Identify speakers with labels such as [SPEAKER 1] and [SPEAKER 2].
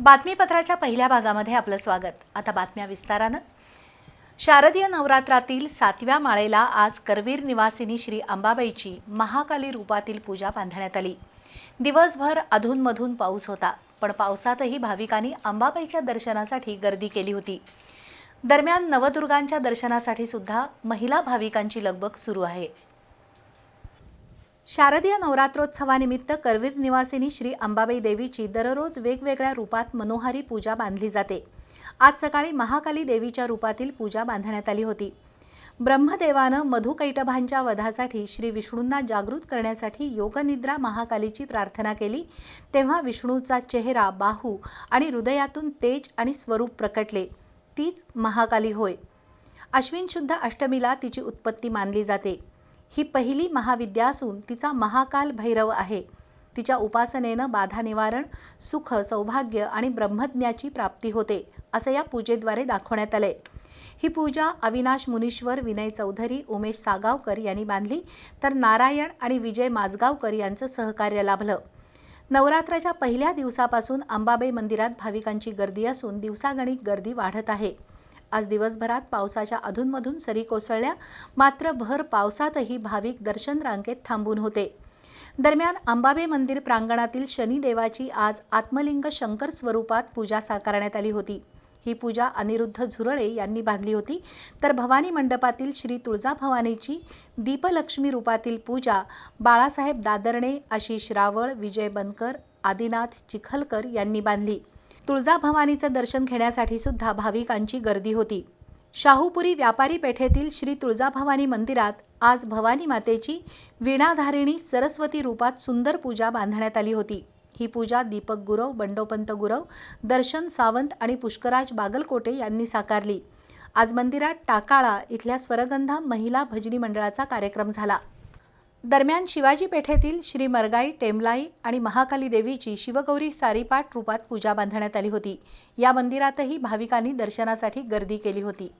[SPEAKER 1] बातमीपत्राच्या पहिल्या भागामध्ये आपलं स्वागत. आता बातम्या विस्तारानं. शारदीय नवरात्रातील सातव्या माळेला आज करवीर निवासिनी श्री अंबाबाईची महाकाली रूपातील पूजा बांधण्यात आली. दिवसभर अधूनमधून पाऊस होता पण पावसातही भाविकांनी अंबाबाईच्या दर्शनासाठी गर्दी केली होती. दरम्यान नवदुर्गांच्या दर्शनासाठी सुद्धा महिला भाविकांची लगबग सुरू आहे. शारदीय नवरात्रोत्सवानिमित्त करवीर निवासिनी श्री अंबाबाई देवीची दररोज वेगवेगळ्या रूपात मनोहारी पूजा बांधली जाते. आज सकाळी महाकाली देवीच्या रूपातील पूजा बांधण्यात आली होती. ब्रह्मदेवानं मधुकैटभांच्या वधासाठी श्री विष्णूंना जागृत करण्यासाठी योगनिद्रा महाकालीची प्रार्थना केली तेव्हा विष्णूचा चेहरा बाहू आणि हृदयातून तेज आणि स्वरूप प्रकटले. तीच महाकाली होय. अश्विन शुद्ध अष्टमीला तिची उत्पत्ती मानली जाते. ही पहिली महाविद्या असून तिचा महाकाल भैरव आहे. तिच्या उपासनेनं बाधा निवारण सुख सौभाग्य आणि ब्रह्मज्ञाची प्राप्ती होते असं या पूजेद्वारे दाखवण्यात आलंय. ही पूजा अविनाश मुनीश्वर विनय चौधरी उमेश सागावकर यांनी बांधली. तर नारायण आणि विजय माजगावकर यांचं सहकार्य लाभलं. नवरात्राच्या पहिल्या दिवसापासून अंबाबाई मंदिरात भाविकांची गर्दी असून दिवसागणिक गर्दी वाढत आहे. आज दिवसभरात पावसाच्या अधूनमधून सरी कोसळल्या. मात्र भर पावसातही भाविक दर्शन रांगेत थांबून होते. दरम्यान अंबाबे मंदिर प्रांगणातील शनिदेवाची आज आत्मलिंग शंकर स्वरूपात पूजा साकारण्यात आली होती. ही पूजा अनिरुद्ध झुरळे यांनी बांधली होती. तर भवानी मंडपातील श्री तुळजाभवानीची दीपलक्ष्मी रूपातील पूजा बाळासाहेब दादरणे आशिष रावळ विजय बनकर आदिनाथ चिखलकर यांनी बांधली. तुळजाभवानीचं दर्शन घेण्यासाठी सुद्धा भाविकांची गर्दी होती. शाहूपुरी व्यापारी पेठेतील श्री तुळजाभवानी मंदिरात आज भवानी मातेची वीणाधारिणी सरस्वती रूपात सुंदर पूजा बांधण्यात आली होती. ही पूजा दीपक गुरव बंडोपंत गुरव दर्शन सावंत आणि पुष्कराज बागलकोटे यांनी साकारली. आज मंदिरात टाकाळा इथल्या स्वरगंधा महिला भजनी मंडळाचा कार्यक्रम झाला. दरम्यान शिवाजी पेठेतील श्री मरगाई टेमलाई आणि महाकाली देवीची शिवगौरी सारीपाठ रूपात पूजा बांधण्यात आली होती. या मंदिरातही भाविकांनी दर्शनासाठी गर्दी केली होती.